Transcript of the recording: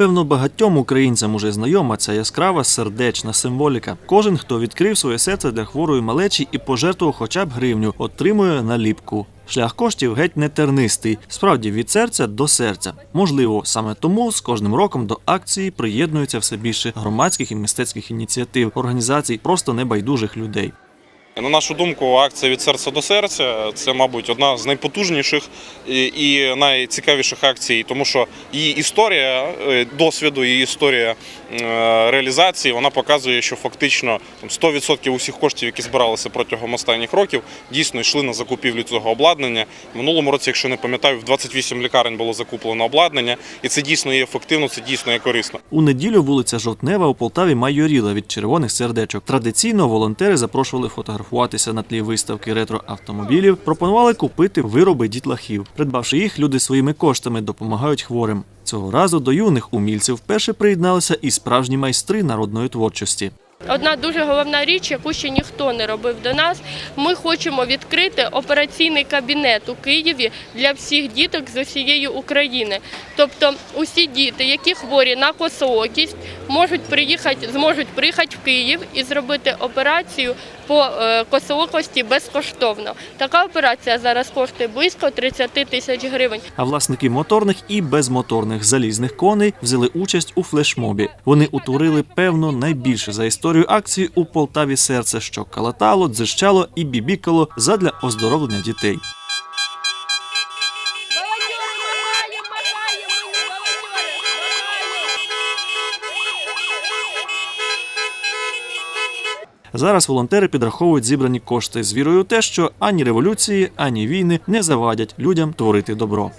Напевно, багатьом українцям уже знайома ця яскрава сердечна символіка. Кожен, хто відкрив своє серце для хворої малечі і пожертвував хоча б гривню, отримує наліпку. Шлях коштів геть не тернистий, справді від серця до серця. Можливо, саме тому з кожним роком до акції приєднується все більше громадських і мистецьких ініціатив, організацій, просто небайдужих людей. На нашу думку, акція від серця до серця це, мабуть, одна з найпотужніших і- найцікавіших акцій, тому що її історія е, досвіду, її історія е, реалізації, вона показує, що фактично там, 100% усіх коштів, які збиралися протягом останніх років, дійсно йшли на закупівлю цього обладнання. В минулому році, якщо не пам'ятаю, в 28 лікарень було закуплено обладнання, і це дійсно є ефективно, це дійсно є корисно. У неділю вулиця Жовтнева у Полтаві майоріла від червоних сердечок. Традиційно волонтери запрошували фотографуватися на тлі виставки ретроавтомобілів, пропонували купити вироби дітлахів. Придбавши їх, люди своїми коштами допомагають хворим. Цього разу до юних умільців вперше приєдналися і справжні майстри народної творчості. Одна дуже головна річ, яку ще ніхто не робив до нас. Ми хочемо відкрити операційний кабінет у Києві для всіх діток з усієї України. Тобто, усі діти, які хворі на косоокість, можуть приїхати, зможуть приїхати в Київ і зробити операцію по е, косоокості безкоштовно. Така операція зараз коштує близько 30 тисяч гривень. А власники моторних і безмоторних залізних коней взяли участь у флешмобі. Вони утворили певно найбільше за історію акції у Полтаві серце, що калатало, дзищало і бібікало задля оздоровлення дітей. Зараз волонтери підраховують зібрані кошти з вірою у те, що ані революції, ані війни не завадять людям творити добро.